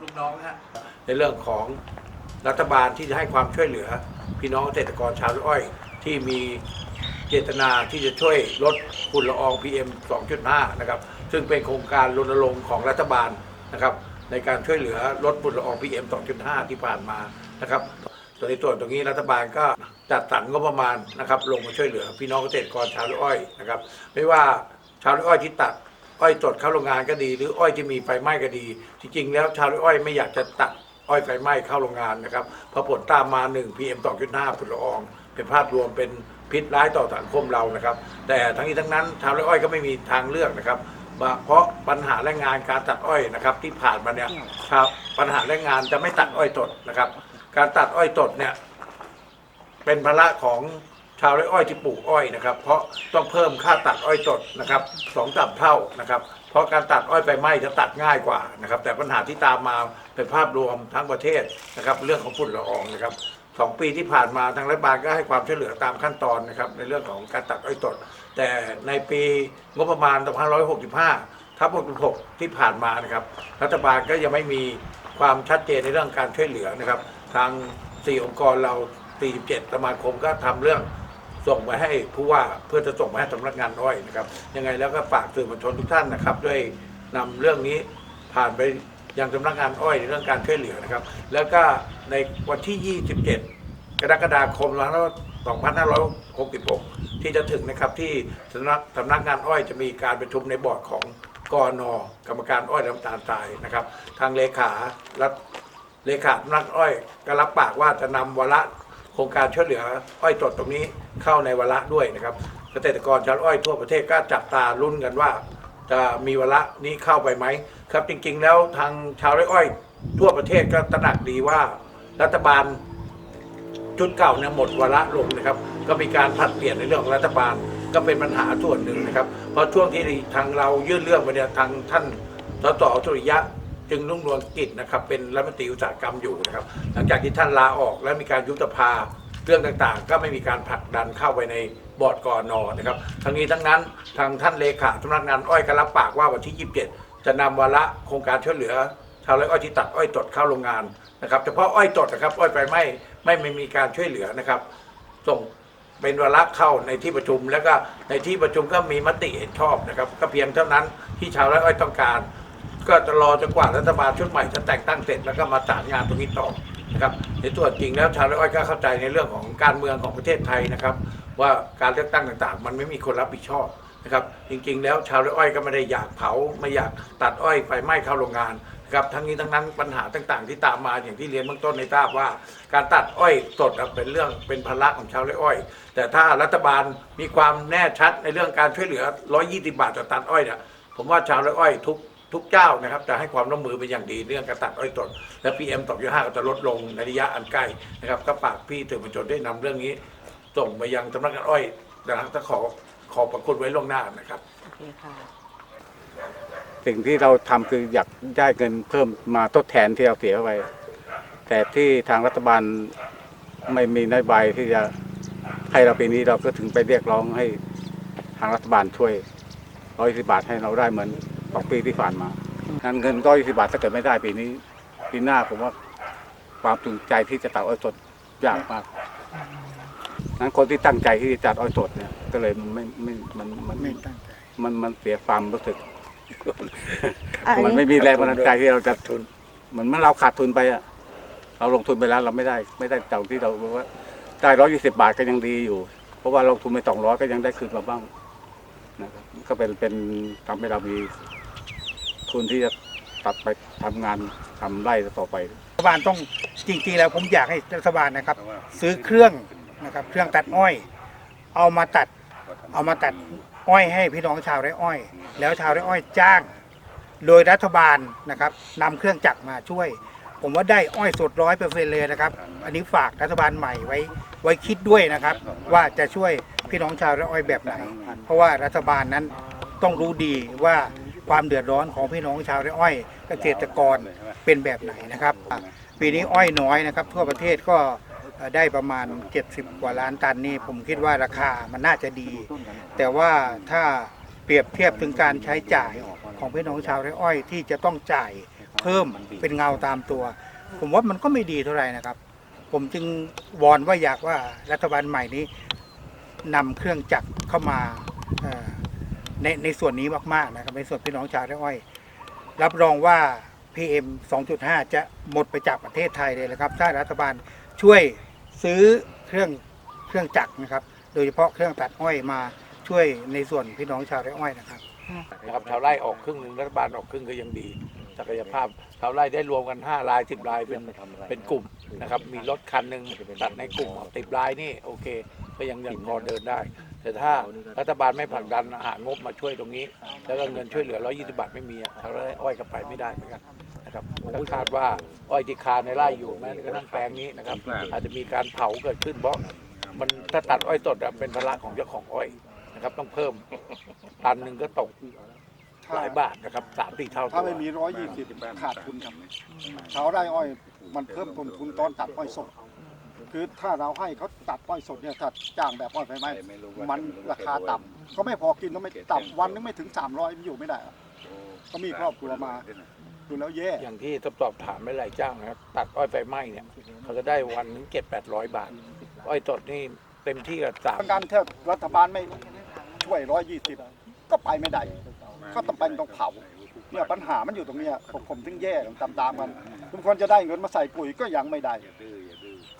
ลูกน้องฮะในเรื่องของรัฐบาลที่จะให้ความช่วยเหลือ พี่น้องเกษตรกรชาวไร่อ้อยที่มีเจตนาที่จะช่วยลดฝุ่นละออง PM 2.5 นะครับ ซึ่งเป็นโครงการรณรงค์ของรัฐบาลนะครับ ในการช่วยเหลือลดฝุ่นละออง PM 2.5 ที่ผ่านมานะครับส่วนในส่วนตรงนี้รัฐบาลก็จัดสรรงบประมาณนะครับ ลงมาช่วยเหลือพี่น้องเกษตรกรชาวไร่อ้อยนะครับ ไม่ว่าชาวไร่อ้อยที่ตัด อ้อยสดเข้าโรงงานก็ดี หรืออ้อยที่มีไฟไหม้ก็ดี จริงๆ แล้วชาวไร่อ้อยไม่อยากจะตัดอ้อยไฟไหม้เข้าโรงงานนะครับเพราะผลตามมา 1 PM 2.5ฝุ่นละออง เป็นภาพรวมเป็นพิษร้ายต่อสังคมเรานะครับ แต่ทั้งนี้ทั้งนั้นชาวไร่อ้อยก็ไม่มีทางเลือกนะครับเพราะปัญหาแรงงานการตัดอ้อยนะครับ ที่ผ่านมาเนี่ยครับปัญหาแรงงานจะไม่ตัดอ้อยสดนะครับ การตัดอ้อยสดเนี่ยเป็นภาระของ ชาวไร่อ้อยที่ปลูกอ้อยนะครับ เพราะต้องเพิ่มค่าตัดอ้อยสดนะครับสองสามเท่านะครับ เพราะการตัดอ้อยไปไหม้จะตัดง่ายกว่านะครับ แต่ปัญหาที่ตามมาเป็นภาพรวมทั้งประเทศนะครับ เรื่องของฝุ่นละอองนะครับสองปีที่ผ่านมาทางรัฐบาลก็ให้ความช่วยเหลือตามขั้นตอนนะครับ ในเรื่องของการตัดอ้อยสดแต่ในปีงบประมาณ2565ทับ66ที่ผ่านมานะครับ รัฐบาลก็ยังไม่มีความชัดเจนในเรื่องการช่วยเหลือนะครับ ทางสี่องค์กรเรา 47สมาคมก็ทำเรื่อง ส่งไปให้ผู้ว่าเพื่อจะส่งไปให้สำนักงานอ้อยนะครับ ยังไงแล้วก็ฝากสื่อมวลชนทุกท่านนะครับ ด้วยนำเรื่องนี้ผ่านไปยังสำนักงานอ้อยในเรื่องการช่วยเหลือนะครับ แล้วก็ในวันที่ 27 กรกฎาคม2566 ที่จะถึงนะครับที่สำนักสำนักงานอ้อยจะมีการประชุมในบอร์ดของกอนกรรมการอ้อยละน้ำตาลทรายนะครับ ทางเลขารัฐเลขาสำนักอ้อยก็รับปากว่าจะนำวาระ รงการช่วยเหลืออ้อยสดตรงนี้เข้าในวาระด้วยนะครับ เกษตรกรชาวอ้อยทั่วประเทศก็จับตาลุ้นกันว่า จะมีวาระนี้เข้าไปไหมครับจริงๆ แล้วทางชาวไร่อ้อย ทั่วประเทศก็ตระหนักดีว่า รัฐบาลชุดเก่าเนี่ยหมดวาระลงนะครับ ก็มีการผลัดเปลี่ยนในเรื่องของรัฐบาลก็เป็นปัญหาส่วนหนึ่งนะครับเพราะช่วงที่ทางเรายื่นเรื่องไปเนี่ยทางท่านสสสุริยะ จึงรุ่งเรืองกิจนะครับเป็นรัฐมนตรีอุตสาหกรรมอยู่นะครับ หลังจากที่ท่านลาออกและมีการยุบสภาเรื่องต่างๆ ก็ไม่มีการผลักดันเข้าไปในบอร์ดกอนอนะครับ ทั้งนี้ทั้งนั้นทางท่านเลขาสำนักงานอ้อยก็รับปากว่าวันที่ 27 จะนำวาระโครงการช่วยเหลือชาวไร่อ้อยที่ตัดอ้อยตดเข้าโรงงานนะครับเฉพาะอ้อยตดนะครับอ้อยไฟไหม้ไม่ไม่มีการช่วยเหลือนะครับ ส่งเป็นวาระเข้าในที่ประชุม แล้วก็ในที่ประชุมก็มีมติเห็นชอบนะครับ ก็เพียงเท่านั้นที่ชาวไร่อ้อยต้องการ ก็จะรอจนกว่ารัฐบาลชุดใหม่จะแต่งตั้งเสร็จแล้วก็มาสานงานตรงนี้ต่อนะครับในส่วนจริงแล้วชาวไร่อ้อยก็เข้าใจในเรื่องของการเมืองของประเทศไทยนะครับ ว่าการเลือกตั้งต่างๆ มันไม่มีคนรับผิดชอบนะครับ จริงๆ แล้วชาวไร่อ้อยก็ไม่ได้อยากเผาไม่อยากตัดอ้อยไฟไหม้เข้าโรงงานนะครับทั้งนี้ทั้งนั้นปัญหาต่างๆ ที่ตามมาอย่างที่เรียนเบื้องต้นในทราบว่า การตัดอ้อยสดเป็นเรื่องเป็นภาระของชาวไร่อ้อย แต่ถ้ารัฐบาลมีความแน่ชัดในเรื่องการช่วยเหลือ 120 บาทต่อตันอ้อยเนี่ยผมว่าชาวไร่อ้อยทุก ทุกเจ้านะครับจะให้ความร่วมมือเป็นอย่างดีเรื่องการตัดอ้อยสดและ PM 2.5ก็จะลดลงในระยะอันใกล้นะครับก็ฝากพี่สื่อมวลชนได้นำเรื่องนี้ ส่งไปยังสำนักงานอ้อยนะครับถ้าขอขอบพระคุณไว้ล่วงหน้านะครับโอเคค่ะสิ่งที่เราทำคืออยากได้เงินเพิ่มมาทดแทนที่เราเสียไปแต่ที่ทางรัฐบาลไม่มีนโยบายที่จะให้เราปีนี้เราก็ถึงไปเรียกร้องให้ทางรัฐบาลช่วยร้อยสิบาทให้เราได้เหมือน สองปีที่ผ่านมางั้นเงินร้อยสิบาทถ้าเกิดไม่ได้ปีนี้ ปีหน้าผมว่าความจูงใจที่จะตัดอ้อยสดยากมากนั้นคนที่ตั้งใจที่จะจัดอ้อยสดเนี่ย ก็เลยไม่ไม่มันมันไม่มันมันเสียความรู้สึกอันมันนี้ไม่มีแรงบันดาลใจที่เราจะทุนเหมือนเมื่อเราขาดทุนไปอะเราลงทุนไปแล้วเราไม่ได้ ไม่ได้จากที่เราว่าได้ร้อยยี่สิบาทก็ยังดีอยู่ เพราะว่าลงทุนไปสองร้อยก็ยังได้คืนมาบ้างนะครับก็เป็นเป็นทำให้เรามี ทุนที่จะตัดไปทำงานทำไร่ต่อไป รัฐบาลต้องจริงๆแล้วผมอยากให้รัฐบาลนะครับ ซื้อเครื่องนะครับเครื่องตัดอ้อย เอามาตัด เอามาตัดอ้อยให้พี่น้องชาวไร่อ้อย แล้วชาวไร่อ้อยจ้าง โดยรัฐบาลนะครับนำเครื่องจักรมาช่วย ผมว่าได้อ้อยสดร้อยเปอร์เซ็นเลยนะครับ อันนี้ฝากรัฐบาลใหม่ไว้ไว้คิดด้วยนะครับ ว่าจะช่วยพี่น้องชาวไร่อ้อยแบบไหน เพราะว่ารัฐบาลนั้นต้องรู้ดีว่า ความเดือดร้อนของพี่น้องชาวไร่อ้อยเกษตรกรเป็นแบบไหนนะครับ ปีนี้อ้อยน้อยนะครับ ทั่วประเทศก็ได้ประมาณ 70 กว่าล้านตันนี่ผมคิดว่าราคามันน่าจะดี แต่ว่าถ้าเปรียบเทียบถึงการใช้จ่ายของพี่น้องชาวไร่อ้อยที่จะต้องจ่ายเพิ่มเป็นเงาตามตัว ผมว่ามันก็ไม่ดีเท่าไหร่นะครับ ผมจึงวอนว่าอยากว่ารัฐบาลใหม่นี้นำเครื่องจักรเข้ามา ในในส่วนนี้มากๆนะครับ ในส่วนพี่น้องชาวไร่อ้อย รับรองว่า PM 2.5 จะหมดไปจากประเทศไทยเลยนะครับ ถ้ารัฐบาลช่วยซื้อเครื่องเครื่องจักรนะครับ โดยเฉพาะเครื่องตัดอ้อยมาช่วยในส่วนพี่น้องชาวไร่อ้อยนะครับนะครับชาวไร่ออกครึ่งหนึ่งรัฐบาลออกครึ่งก็ยังดีศักยภาพชาวไร่ได้รวมกัน 5 ราย10รายเป็นเป็นกลุ่มนะครับ มีรถคันหนึ่งตัดในกลุ่มติดรายนี่โอเค ก็ยังยังพอเดินได้ แต่ถ้ารัฐบาลไม่ผลักดันหางบมาช่วยตรงนี้ แล้วก็เงินช่วยเหลือ 120 บาทไม่มีอะชาวไร่อ้อยก็ไปไม่ได้เหมือนกันนะครับก็คาดว่าอ้อยที่คาในไร่อยู่แม้กระทั่งแปลงนี้นะครับ อาจจะมีการเผาเกิดขึ้นเพราะมันถ้าตัดอ้อยสดอะเป็นภาระของเจ้าของอ้อยนะครับ ต้องเพิ่มตันหนึ่งก็ตกหลายบาทนะครับสามสี่เท่าตัวถ้าไม่มีร้อยยี่สิบขาดทุนครับชาวไร่อ้อย มันเพิ่มต้นทุนตอนตัดอ้อยสด คือถ้าเราให้เขาตัดอ้อยสดเนี่ยถ้าจ้างแบบอ้อยไฟไหม้มันราคาต่ำก็ไม่พอกินก็ไม่ต่ำวันนึงไม่ถึงสามร้อยมันอยู่ไม่ได้อะก็มีครอบครัวมา ดูแล้วแย่อย่างที่ทดสอบถามไม่หลายเจ้านะครับตัดอ้อยไฟไหม้เนี่ยเขาจะได้วันหนึงเก็บแปดร้อยบาท อ้อยสดนี่เต็มที่กับสามการถ้ารัฐบาลไม่ช่วยร้อยยี่สิบก็ไปไม่ได้ ก็ต้องเป็นต้องเผาเนี่ยปัญหามันอยู่ตรงเนี้ยผมผมถึงแย่ตามตามๆกัน ทุกคนจะได้เงินมาใส่ปุ๋ยก็ยังไม่ได้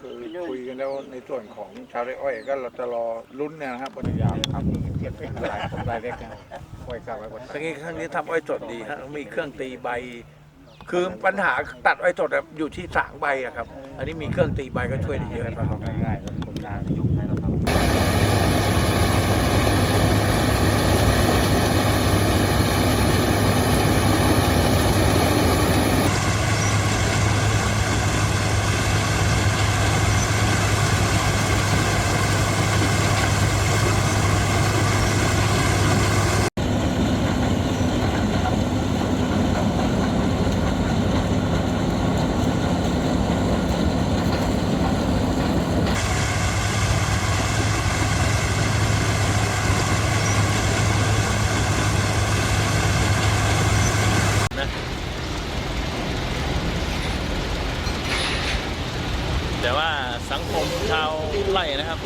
คือคุยกันแล้วในส่วนของชาวไร่อ้อยก็เราจะรอลุ้นเนี่ยนะครับปัญญาครับเก็บเป็นรายรายเล็กนะค่อยกลับไว้บนครั้งนี้ครั้งนี้ทำอ้อยสดดีฮะมีเครื่องตีใบ คือปัญหาตัดอ้อยสดอะอยู่ที่สางใบอะครับ อันนี้มีเครื่องตีใบก็ช่วยได้เยอะครับ ง่ายๆแล้วผมนานยุค สังคมชาวไร่นะครับ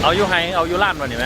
เอา อยู่ไฮเอาอยู่ล้านวันนี้ไหม